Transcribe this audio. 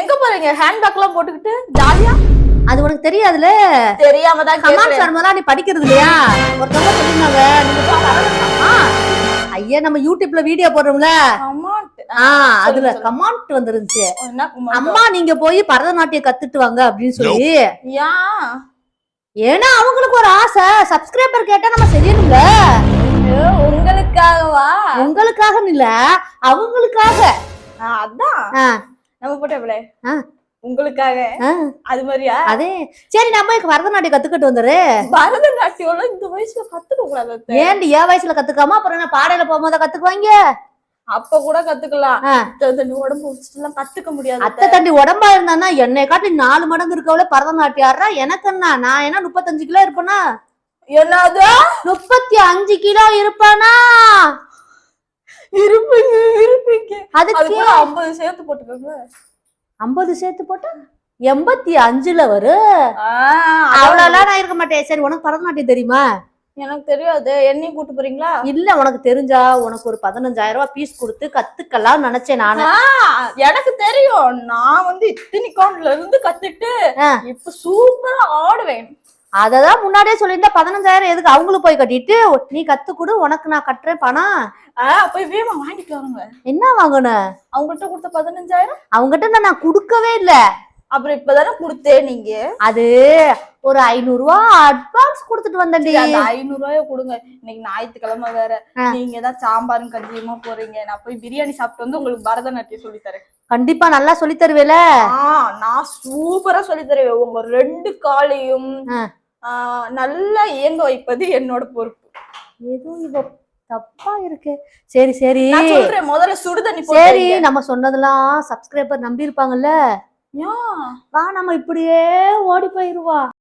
எங்க போறீங்க? ஹேண்ட்பேக் எல்லாம் போட்டுக்கிட்டு ஜாலியா? அது உனக்கு தெரியாதுல தெரியாம தான் கமாண்ட் கேக்குறேன். வரும்போது நீ படிக்கிறது இல்லையா? ஒருத்தவங்க சொல்லிருந்தாங்க? ஐயா நம்ம யூடியூப்ல வீடியோ போடுறோம்ல. அதுல. கமாண்ட் வந்துருந்துச்சு? அம்மா நீங்க போய் பரதநாட்டியம் கத்துட்டு வாங்க அப்படின்னு சொல்லி. ஏன் ஏன்னா அவங்களுக்கு ஒரு ஆசை. சப்ஸ்கிரைபர் கேட்டா நம்ம செய்யணும்ல. உங்களுக்காகவா? உங்களுக்காக இல்ல அவங்களுக்காக. அதான். நம்ம போட்ட எவ்வளவு ஆ. உங்களுக்காக. அது மாதிரியா? அதே. சரி நம்ம பரதநாட்டியம் கத்துக்கிட்டு வந்துரு. பரதநாட்டியம் இந்த வயசுல கத்துக்க கூடாது ஏன் வயசுல கத்துக்காம அப்புறம் என்ன பாடையில போகும்போது கத்துக்குவாங்க? அப்ப கூட கத்துக்கலாம். இந்த உடம்பு வச்சுட்டு எல்லாம் கத்துக்க முடியாது அத்தை தண்டி உடம்பா இருந்தானா என்னை காட்டி நாலு மடங்கு இருக்கவள பரதநாட்டியம் ஆடுறா. எனக்கு என்ன? நான் என்ன முப்பத்தஞ்சு கிலோ இருப்பேனா? என்னது? முப்பத்தி அஞ்சு கிலோ இருப்பானா? இருப்பீங்க அதுக்கு ஐம்பது சேர்த்து போட்டுக்கோங்க. ஐம்பது சேர்த்து போட்டா? எண்பத்தி அஞ்சுல வரும் அவ்வளவு அவ்வளவுலாம் நான் இருக்க மாட்டேன். சரி உனக்கு பரதநாட்டியம் தெரியுமா? எனக்கு தெரியாது. என்னையும் கூட்டு போறீங்களா? இல்ல உனக்கு தெரிஞ்சா உனக்கு ஒரு பதினஞ்சாயிரம் ரூபாய் பீஸ் கொடுத்து கத்துக்கலாம் நினைச்சேன் நானு. எனக்கு தெரியும். நான் வந்து இத்தனை கவுண்ட்ல இருந்து கத்துட்டு. இப்ப சூப்பரா ஆடுவேன். அததான் முன்னாடியே சொல்லியிருந்தா பதினஞ்சாயிரம் எதுக்கு? அவங்களுக்கு போய் கட்டிட்டு நீ கத்து கொடு உனக்கு நான் கட்டுறேன் பணம். போய் வேமா வாங்கிட்டு வாங்க. என்ன வாங்கணும்? அவங்கள்ட்ட கொடுத்த பதினஞ்சாயிரம்? அவங்ககிட்ட நான் கொடுக்கவே இல்ல. அப்புறம் இப்பதானே கொடுத்தேன் நீங்க. அது ஒரு ஐநூறு ரூபா அட்வான்ஸ் கொடுத்துட்டு வந்தேன்டி. ஐநூறு ரூபாய கொடுங்க. இன்னைக்கு ஞாயிற்றுக்கிழமை வேற. நீங்க தான் சாம்பாரும் கஞ்சியுமா போறீங்க. நான் போய் பிரியாணி சாப்பிட்டு வந்து உங்களுக்கு பரதநாட்டியம் சொல்லி தரேன். கண்டிப்பா நல்லா சொல்லி தருவேல. நான் சூப்பரா சொல்லி தருவேன். உங்க ரெண்டு காலையும் நல்லா இயங்க வைப்பது என்னோட பொறுப்பு. ஏதோ இவ தப்பா இருக்கு. சரி சரி. முதல்ல சுடு தண்ணி சரி நம்ம சொன்னதெல்லாம் சப்ஸ்கிரைபர் நம்பி இருப்பாங்கல்ல வா நம்ம இப்படியே ஓடி போயிருவா.